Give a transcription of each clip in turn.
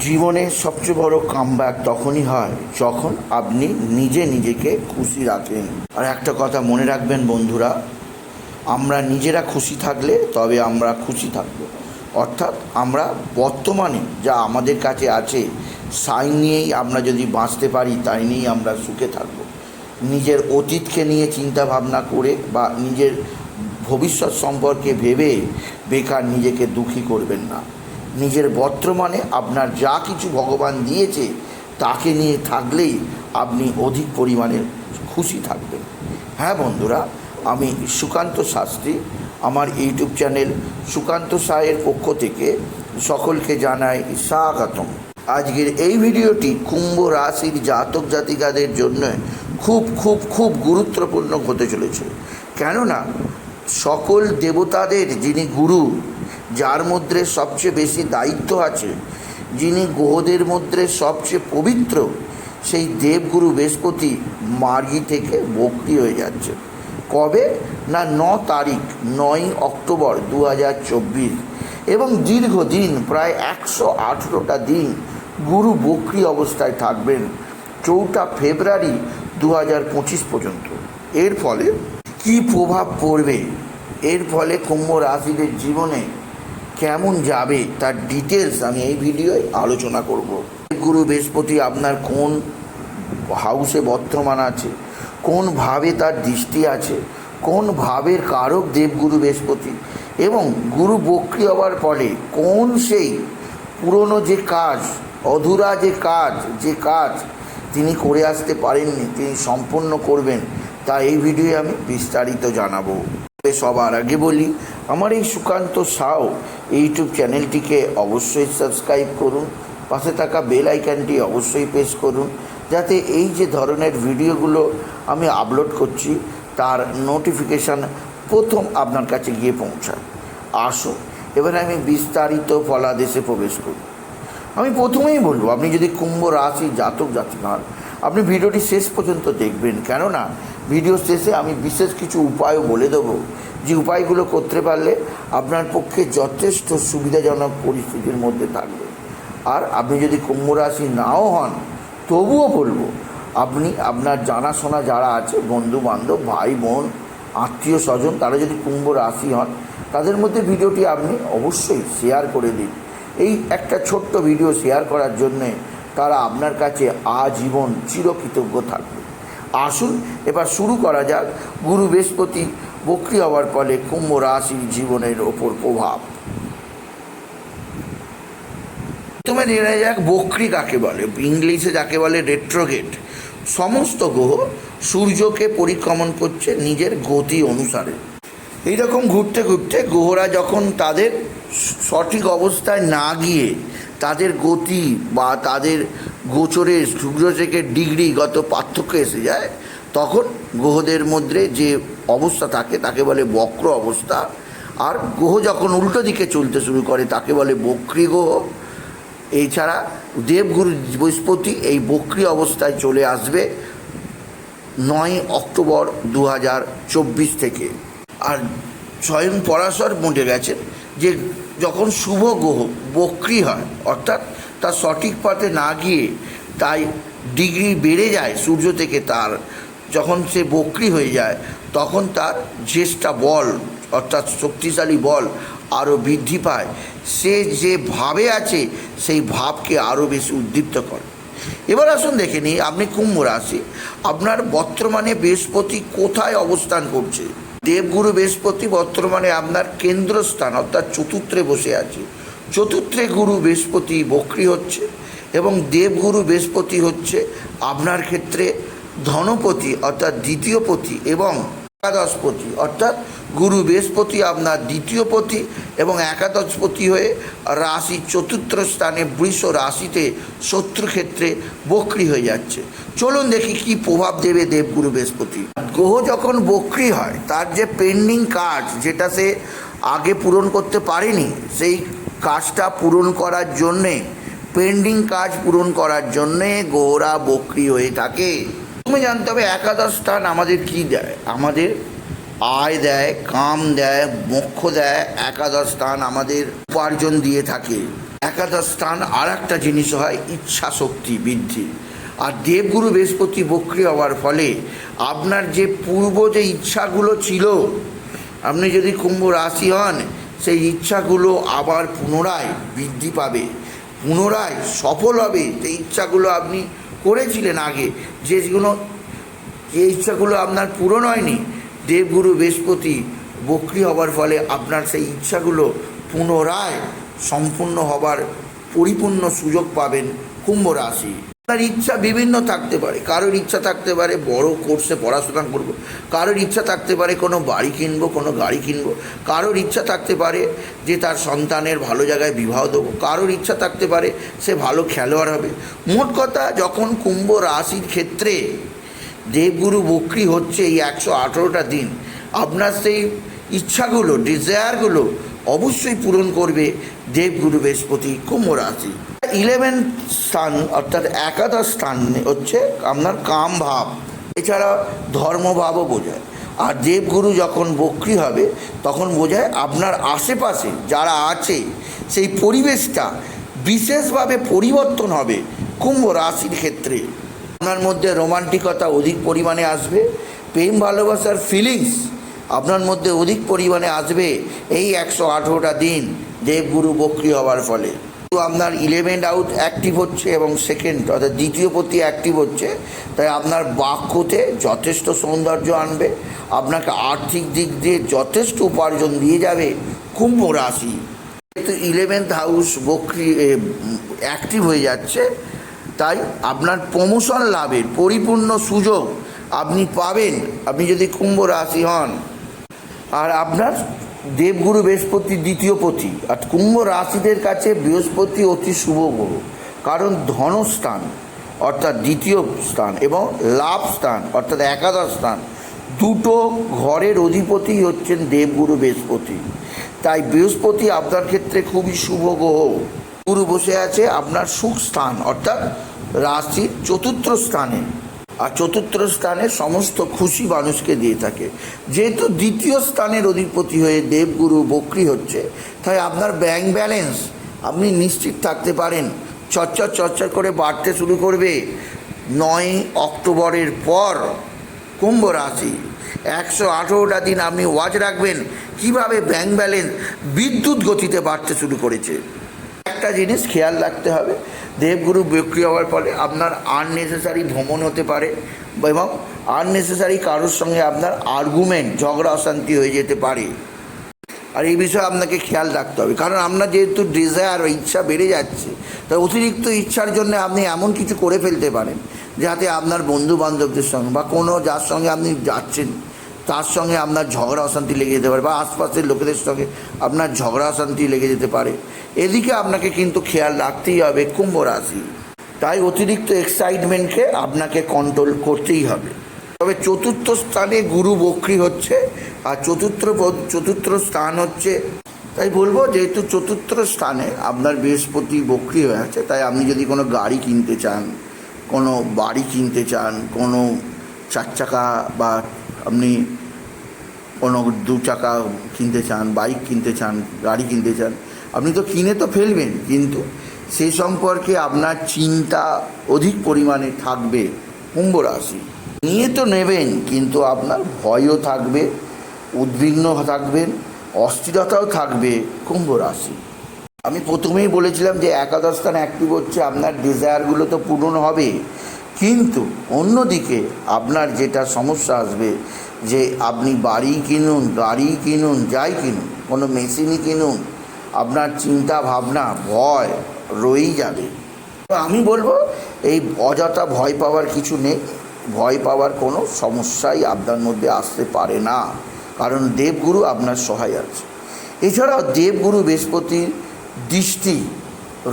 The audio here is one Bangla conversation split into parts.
জীবনের সবচেয়ে বড় কামব্যাক তখনই হয় যখন আপনি নিজে নিজেকে খুশি রাখেন। আর একটা কথা মনে রাখবেন বন্ধুরা, আমরা নিজেরা খুশি থাকলে তবে আমরা খুশি থাকব। অর্থাৎ আমরা বর্তমানে যা আমাদের কাছে আছে, সাই নিয়েই আমরা যদি বাঁচতে পারি, তাই নিয়েই আমরা সুখে থাকব। নিজের অতীতকে নিয়ে চিন্তা ভাবনা করে বা নিজের ভবিষ্যৎ সম্পর্কে ভেবে বেকার নিজেকে দুঃখী করবেন না। নিজের বর্তমানে আপনার যা কিছু ভগবান দিয়েছে, তাকে নিয়ে থাকলেই আপনি অধিক পরিমাণে খুশি থাকবেন। হ্যাঁ বন্ধুরা, আমি সুকান্ত শাস্ত্রী, আমার ইউটিউব চ্যানেল সুকান্ত সায়ের পক্ষ থেকে সকলকে জানাই স্বাগতম। আজকের এই ভিডিওটি কুম্ভ রাশির জাতক জাতিকাদের জন্য খুব খুব খুব গুরুত্বপূর্ণ হতে চলেছে। কেননা, সকল দেবতাদের যিনি গুরু যার মধ্যে সবচেয়ে বেশি দায়িত্ব আছে, যিনি গ্রহদের মধ্যে সবচেয়ে পবিত্র, সেই দেবগুরু বৃহস্পতি মার্গি থেকে বক্রি হয়ে যাচ্ছে। কবে? না, ন তারিখ নয় অক্টোবর দু হাজার চব্বিশ। এবং দীর্ঘদিন, প্রায় একশো আঠেরোটা দিন গুরু বক্রি অবস্থায় থাকবেন চৌঠা ফেব্রুয়ারি দু হাজার পঁচিশ পর্যন্ত। এর ফলে কী প্রভাব পড়বে? এর ফলে কুম্ভ রাশিদের জীবনে কেমন যাবে তার ডিটেলস আমি এই ভিডিওয় আলোচনা করব। গুরু বৃহস্পতি আপনার কোন হাউসে বর্তমান আছে, কোন ভাবে তার দৃষ্টি আছে, কোন ভাবের কারক দেবগুরু বৃহস্পতি, এবং গুরু বক্রি হওয়ার ফলে কোন সেই পুরনো যে কাজ, অধুরা যে কাজ যে কাজ তিনি করে আসতে পারেননি, তিনি সম্পূর্ণ করবেন, তা এই ভিডিওয়ে আমি বিস্তারিত জানাব। সবার আগে বলি, আমার এই সুকান্ত সাও ইউটিউব চ্যানেলটিকে অবশ্যই সাবস্ক্রাইব করুন, পাশে থাকা বেল আইকনটি অবশ্যই প্রেস করুন, যাতে এই যে ধরনের ভিডিওগুলো আমি আপলোড করছি, তার নোটিফিকেশান প্রথম আপনার কাছে গিয়ে পৌঁছায়। আসুন, এবার আমি বিস্তারিত ফলাদেশে প্রবেশ করি। আমি প্রথমেই বলব, আপনি যদি কুম্ভ রাশি জাতক জাতি হন আপনি ভিডিওটি শেষ পর্যন্ত দেখবেন, কেননা ভিডিও শেষে আমি বিশেষ কিছু উপায়ও বলে দেবো। যে উপায়গুলো করতে পারলে আপনার পক্ষে যথেষ্ট সুবিধাজনক পরিস্থিতির মধ্যে থাকবে। আর আপনি যদি কুম্ভ রাশি নাও হন, তবুও বলব, আপনি আপনার জানাশোনা যারা আছে বন্ধু বান্ধব ভাই বোন আত্মীয় স্বজন তারা যদি কুম্ভ রাশি হন, তাদের মধ্যে ভিডিওটি আপনি অবশ্যই শেয়ার করে দিন। এই একটা ছোট্ট ভিডিও শেয়ার করার জন্যে তারা আপনার কাছে আজীবন চিরকৃতজ্ঞ থাকবে। আসুন, এবার শুরু করা যাক। গুরু বৃহস্পতি বক্রি হওয়ার ফলে কুম্ভ রাশির জীবনের ওপর প্রভাব। প্রথমে জেনে যাক বক্রি কাকে বলে। ইংলিশে যাকে বলে রেট্রোগেট সমস্ত গ্রহ সূর্যকে পরিক্রমণ করছে নিজের গতি অনুসারে। এইরকম ঘুরতে ঘুরতে গ্রহরা যখন তাদের সঠিক অবস্থায় না গিয়ে তাদের গতি বা তাদের গোচরের সূর্য থেকে ডিগ্রিগত পার্থক্য এসে যায়, তখন গ্রহদের মধ্যে যে অবস্থা থাকে, তাকে বলে বক্র অবস্থা। আর গ্রহ যখন উল্টো দিকে চলতে শুরু করে, তাকে বলে বক্রী গ্রহ। এছাড়া দেবগুরু বৃহস্পতি এই বক্রি অবস্থায় চলে আসবে নয় অক্টোবর দু হাজার চব্বিশ থেকে। আর স্বয়ং পরাশর মনে গেছেন যে যখন শুভ গ্রহ বক্রি হয়, অর্থাৎ তার সঠিক পথে না গিয়ে তাই ডিগ্রি বেড়ে যায় সূর্য থেকে তার। যখন সে বক্রি হয়ে যায়, তখন তার জ্যেষ্ঠা বল, অর্থাৎ শক্তিশালী বল আরও বৃদ্ধি পায়। সে যে ভাবে আছে, সেই ভাবকে আরও বেশি উদ্দীপ্ত করে। এবার আসুন দেখে নিই, আপনি কুম্ভ রাশি। আপনার বর্তমানে বৃহস্পতি কোথায় অবস্থান করছে? দেবগুরু বৃহস্পতি বর্তমানে আপনার কেন্দ্রস্থান, অর্থাৎ চতুর্থে বসে আছে। চতুর্থে গুরু বৃহস্পতি বক্রি হচ্ছে এবং দেবগুরু বৃহস্পতি হচ্ছে আপনার ক্ষেত্রে ধনপতি অর্থাৎ দ্বিতীয় পতি এবং একাদশপতি। অর্থাৎ গুরু বৃহস্পতি আপনার দ্বিতীয় পতি এবং একাদশপতি হয়ে রাশি চতুর্থ স্থানে বৃষ রাশিতে শত্রু ক্ষেত্রে বক্রি হয়ে যাচ্ছে। চলুন দেখি কি প্রভাব দেবে দেবগুরু বৃহস্পতি। গ্রহ যখন বক্রি হয়, তার যে পেন্ডিং কাজ যেটা সে আগে পূরণ করতে পারেনি, সেই কাজটা পূরণ করার জন্যে পেন্ডিং কাজ পূরণ করার জন্যে গ্রহরা বক্রি হয়ে থাকে। তুমি জানতে হবে, একাদশ স্থান আমাদের কি দেয়? আমাদের আয় দেয়, কাম দেয়, মোক্ষ দেয়, একাদশ স্থান আমাদের উপার্জন দিয়ে থাকে। একাদশ স্থান আর একটা জিনিস হয়, ইচ্ছা শক্তি বৃদ্ধি। আর দেবগুরু বৃহস্পতি বক্রি হওয়ার ফলে আপনার যে পূর্ব যে ইচ্ছাগুলো ছিল, আপনি যদি কুম্ভ রাশি হন সেই ইচ্ছাগুলো আবার পুনরায় বৃদ্ধি পাবে, পুনরায় সফল হবে। সেই ইচ্ছাগুলো আপনি করেছিলেন আগে যেগুলো, যে ইচ্ছাগুলো আপনার পূরণ হয়নি, দেবগুরু, বৃহস্পতি, বক্রি হবার ফলে আপনার সেই ইচ্ছাগুলো পুনরায় সম্পূর্ণ হবার পরিপূর্ণ সুযোগ পাবেন কুম্ভ রাশি। তার ইচ্ছা বিভিন্ন থাকতে পারে। কারোর ইচ্ছা থাকতে পারে বড় কোর্সে পড়াশোনা করব। কারোর ইচ্ছা থাকতে পারে কোনো বাড়ি কিনবো, কোনো গাড়ি কিনবো। কারোর ইচ্ছা থাকতে পারে যে তার সন্তানের ভালো জায়গায় বিবাহ দেবো। কারোর ইচ্ছা থাকতে পারে সে ভালো খেলোয়াড় হবে। মোট কথা, যখন কুম্ভ রাশির ক্ষেত্রে দেবগুরু বক্রি হচ্ছে এই একশো আঠেরোটা দিন, আপনার সেই ইচ্ছাগুলো ডিজায়ারগুলো অবশ্যই পূরণ করবে দেবগুরু বৃহস্পতি কুম্ভ রাশি। ইলেভেন স্থান, অর্থাৎ একাদশ স্থান হচ্ছে আপনার কাম ভাব। এছাড়া ধর্মভাবও বোঝায়। আর দেবগুরু যখন বক্রি হবে, তখন বোঝায় আপনার আশেপাশে যারা আছে, সেই পরিবেশটা বিশেষভাবে পরিবর্তন হবে কুম্ভ রাশির ক্ষেত্রে। আপনার মধ্যে রোমান্টিকতা অধিক পরিমাণে আসবে, প্রেম ভালোবাসার ফিলিংস আপনার মধ্যে অধিক পরিমাণে আসবে এই একশো আঠেরোটা দিন দেবগুরু বক্রি হওয়ার ফলে। আপনার ইলেভেন আউট অ্যাক্টিভ হচ্ছে এবং সেকেন্ড অর্থাৎ দ্বিতীয় প্রতি অ্যাক্টিভ হচ্ছে, তাই আপনার বাক্যতে যথেষ্ট সৌন্দর্য আনবে, আপনাকে আর্থিক দিক দিয়ে যথেষ্ট উপার্জন দিয়ে যাবে কুম্ভ রাশি। যেহেতু ইলেভেন্থ হাউস বক্রি অ্যাক্টিভ হয়ে যাচ্ছে, তাই আপনার প্রমোশন লাভের পরিপূর্ণ সুযোগ আপনি পাবেন, আপনি যদি কুম্ভ রাশি হন। আর আপনার দেবগুরু বৃহস্পতি দ্বিতীয় পতি আর কুম্ভ রাশিদের কাছে বৃহস্পতি অতি শুভ গ্রহ কারণ ধনস্থান অর্থাৎ দ্বিতীয় স্থান এবং লাভ স্থান, অর্থাৎ একাদশ স্থান, দুটো ঘরের অধিপতি হচ্ছেন দেবগুরু বৃহস্পতি। তাই বৃহস্পতি আপনার ক্ষেত্রে খুবই শুভ গ্রহ। গুরু বসে আছে আপনার সুখ স্থান, অর্থাৎ রাশির চতুর্থ স্থানে। চতুর্থ স্থানে সমস্ত খুশি মানুষকে দিয়ে থাকে। যেহেতু দ্বিতীয় স্থানের অধিপতি হয়ে দেবগুরু বক্রি হচ্ছে, তাই আপনার ব্যাংক ব্যালেন্স আপনি নিশ্চিত থাকতে পারেন। চর্চা চর্চা করে বাড়তে শুরু করবে। নয় অক্টোবরের পর কুম্ভ রাশি। একশো আঠেরোটা দিন আপনি ওয়াচ রাখবেন। কীভাবে ব্যাংক ব্যালেন্স বিদ্যুৎ গতিতে বাড়তে শুরু করেছে? একটা জিনিস খেয়াল রাখতে হবে। দেবগুরু বিক্রি হওয়ার ফলে আপনার আননেসেসারি ভ্রমণ হতে পারে এবং আননেসেসারি কারোর সঙ্গে আপনার আর্গুমেন্ট ঝগড়া, অশান্তি হয়ে যেতে পারে। আর এই বিষয়ে আপনাকে খেয়াল রাখতে হবে। কারণ আপনার যেহেতু ডিজায়ার ইচ্ছা বেড়ে যাচ্ছে তাই অতিরিক্ত ইচ্ছার জন্য আপনি এমন কিছু করে ফেলতে পারেন, যাতে আপনার বন্ধু বান্ধবদের সঙ্গে বা কোনো যার সঙ্গে আপনি যাচ্ছেন তার সঙ্গে আপনার ঝগড়া অশান্তি লেগে যেতে পারে বা আশপাশের লোকেদের সঙ্গে আপনার ঝগড়া অশান্তি লেগে যেতে পারে। এদিকে আপনাকে কিন্তু খেয়াল রাখতেই হবে কুম্ভ রাশি। তাই অতিরিক্ত এক্সাইটমেন্টকে আপনাকে কন্ট্রোল করতেই হবে। তবে চতুর্থ স্থানে গুরু বক্রি হচ্ছে আর চতুর্থ চতুর্থ স্থান হচ্ছে। তাই বলব যেহেতু চতুর্থ স্থানে আপনার বৃহস্পতি বক্রি হয়ে আছে, তাই আপনি যদি কোনো গাড়ি কিনতে চান, কোনো বাড়ি কিনতে চান, কোনো চার চাকা বা আপনি কোনো দু চাকা কিনতে চান, বাইক কিনতে চান, গাড়ি কিনতে চান, আপনি তো কিনে তো ফেলবেন, কিন্তু সেই সম্পর্কে আপনার চিন্তা অধিক পরিমাণে থাকবে কুম্ভ রাশি। নিয়ে তো নেবেন, কিন্তু আপনার ভয়ও থাকবে, উদ্বিগ্ন থাকবেন, অস্থিরতাও থাকবে কুম্ভ রাশি। আমি প্রথমেই বলেছিলাম যে একাদশ স্থান অ্যাক্টিভ হচ্ছে, আপনার ডিজায়ারগুলো তো পূরণ হবে। কিন্তু অন্যদিকে আপনার যেটা সমস্যা আসবে যে আপনি বাড়ি কিনুন, গাড়ি কিনুন, যাই কিনুন, কোনো মেশিনই কিনুন, আপনার চিন্তা ভাবনা, ভয় রয়েই যাবে। আমি বলব, এই অযথা ভয় পাওয়ার কিছু নেই। ভয় পাওয়ার কোনো সমস্যাই আপনার মধ্যে আসতে পারে না, কারণ দেবগুরু আপনার সহায় আছে এছাড়াও দেবগুরু বৃহস্পতির দৃষ্টি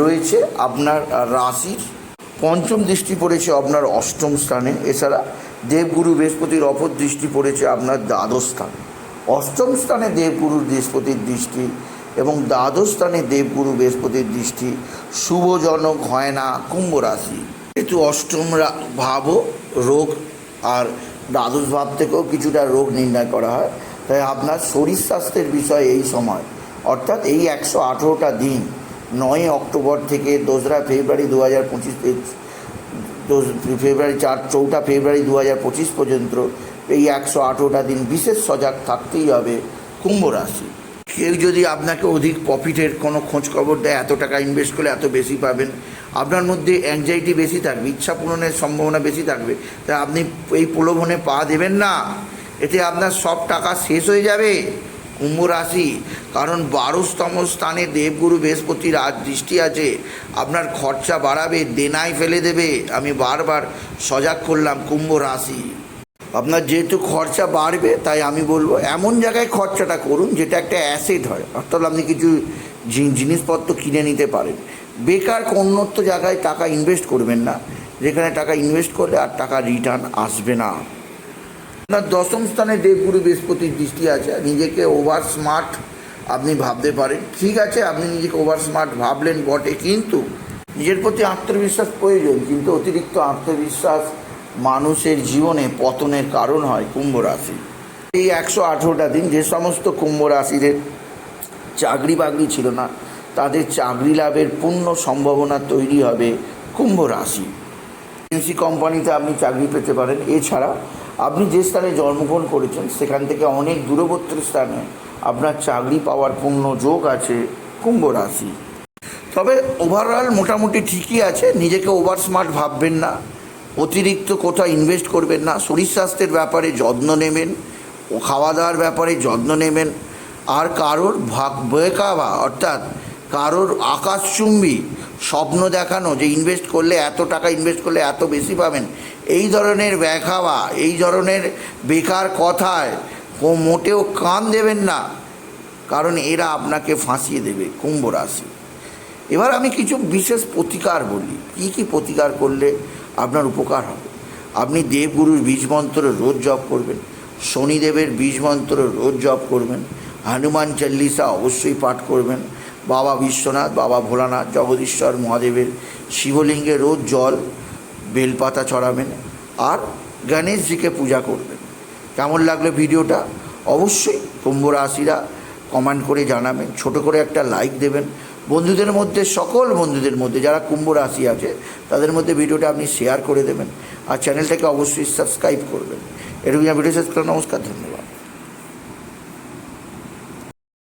রয়েছে আপনার রাশির পঞ্চম দৃষ্টি পড়েছে আপনার অষ্টম স্থানে। এছাড়া দেবগুরু বৃহস্পতির অপর দৃষ্টি পড়েছে আপনার দ্বাদশ স্থানে। অষ্টম স্থানে দেবগুরু বৃহস্পতির দৃষ্টি এবং দ্বাদশ স্থানে দেবগুরু বৃহস্পতির দৃষ্টি শুভজনক হয় না কুম্ভ রাশি। যেহেতু অষ্টম ভাবও রোগ আর দ্বাদশ ভাব থেকেও কিছুটা রোগ নির্ণয় করা হয়, তাই আপনার শরীর স্বাস্থ্যের বিষয় এই সময়। অর্থাৎ এই একশো আঠেরোটা দিন নয় অক্টোবর থেকে দোসরা ফেব্রুয়ারি দু হাজার পঁচিশ ফেব্রুয়ারি চার, চৌঠা ফেব্রুয়ারি দু হাজার পঁচিশ পর্যন্ত এই একশো আঠেরোটা দিন বিশেষ সজাগ থাকতেই হবে কুম্ভ রাশি। কেউ যদি আপনাকে অধিক প্রফিটের কোনো খোঁজ খবর দেয়, এত টাকা ইনভেস্ট করলে এত বেশি পাবেন, আপনার মধ্যে অ্যাংজাইটি বেশি থাকবে, ইচ্ছা পূরণের সম্ভাবনা বেশি থাকবে তাই আপনি এই প্রলোভনে পা দেবেন না। এতে আপনার সব টাকা শেষ হয়ে যাবে। কুম্ভ রাশি কারণ বারোস্তম স্থানে দেবগুরু বৃহস্পতির আজ দৃষ্টি আছে। আপনার খরচা বাড়াবে দেনায় ফেলে দেবে। আমি বারবার সজাগ করলাম কুম্ভ রাশি আপনার যেহেতু খরচা বাড়বে, তাই আমি বলব এমন জায়গায় খরচাটা করুন, যেটা একটা অ্যাসেট হয়। অর্থাৎ আপনি কিছু জিনিসপত্র কিনে নিতে পারেন। বেকার অন্যত্র জায়গায় টাকা ইনভেস্ট করবেন না। যেখানে টাকা ইনভেস্ট করলে আর টাকা রিটার্ন আসবে না। আপনার দশম স্থানে দেবগুরু বৃহস্পতির দৃষ্টি আছে, নিজেকে ওভার স্মার্ট আপনি ভাবতে পারেন। ঠিক আছে, আপনি নিজেকে ওভার স্মার্ট ভাবলেন বটে, কিন্তু নিজের প্রতি আত্মবিশ্বাস প্রয়োজন, কিন্তু অতিরিক্ত আত্মবিশ্বাস মানুষের জীবনে পতনের কারণ হয় কুম্ভ রাশি। এই একশো আঠেরোটা দিন যে সমস্ত কুম্ভ রাশিদের চাকরি বাকরি ছিল না, তাদের চাকরি লাভের পূর্ণ সম্ভাবনা তৈরি হবে কুম্ভ রাশি। এমসি কোম্পানিতে আপনি চাকরি পেতে পারেন। এছাড়া আপনি যে স্থানে জন্মগ্রহণ করেছেন, সেখান থেকে অনেক দূরবর্তী স্থানে আপনার চাকরি পাওয়ার পূর্ণ যোগ আছে কুম্ভ রাশি। তবে ওভারঅল মোটামুটি ঠিকই আছে, নিজেকে ওভার স্মার্ট ভাববেন না, অতিরিক্ত কোথাও ইনভেস্ট করবেন না, শরীর স্বাস্থ্যের ব্যাপারে যত্ন নেবেন খাওয়া দাওয়ার ব্যাপারে যত্ন নেবেন, আর কারোর ভাগ বেকাবা অর্থাৎ কারোর আকাশচুম্বী স্বপ্ন দেখানো, যে ইনভেস্ট করলে এত টাকা ইনভেস্ট করলে এত বেশি পাবেন, এই ধরনের ব্যাখাবা এই ধরনের বেকার কথায় মোটেও কান দেবেন না, কারণ এরা আপনাকে ফাঁসিয়ে দেবে কুম্ভ রাশি। এবার আমি কিছু বিশেষ প্রতিকার বলি। কী কী প্রতিকার করলে আপনার উপকার হবে? আপনি দেবগুরুর বীজ মন্ত্র রোজ জপ করবেন, শনিদেবের বীজ মন্ত্র রোজ জপ করবেন, হনুমান চল্লিশা অবশ্যই পাঠ করবেন বাবা বিশ্বনাথ, বাবা ভোলানাথ, জগদীশ্বর মহাদেবের শিবলিঙ্গে রোজ জল, বেলপাতা চড়াবেন আর গণেশজিকে পূজা করবেন। কেমন লাগল ভিডিওটা? অবশ্যই কুম্ভ রাশিরা কমেন্ট করে জানাবেন, ছোট করে একটা লাইক দেবেন। বন্ধুদের মধ্যে, সকল বন্ধুদের মধ্যে, যারা কুম্ভ রাশি আছে, তাদের মধ্যে ভিডিওটা আপনি শেয়ার করে দেবেন আর চ্যানেলটাকে অবশ্যই সাবস্ক্রাইব করবেন। এটুকু ভিডিও শেষ করে নমস্কার, ধন্যবাদ।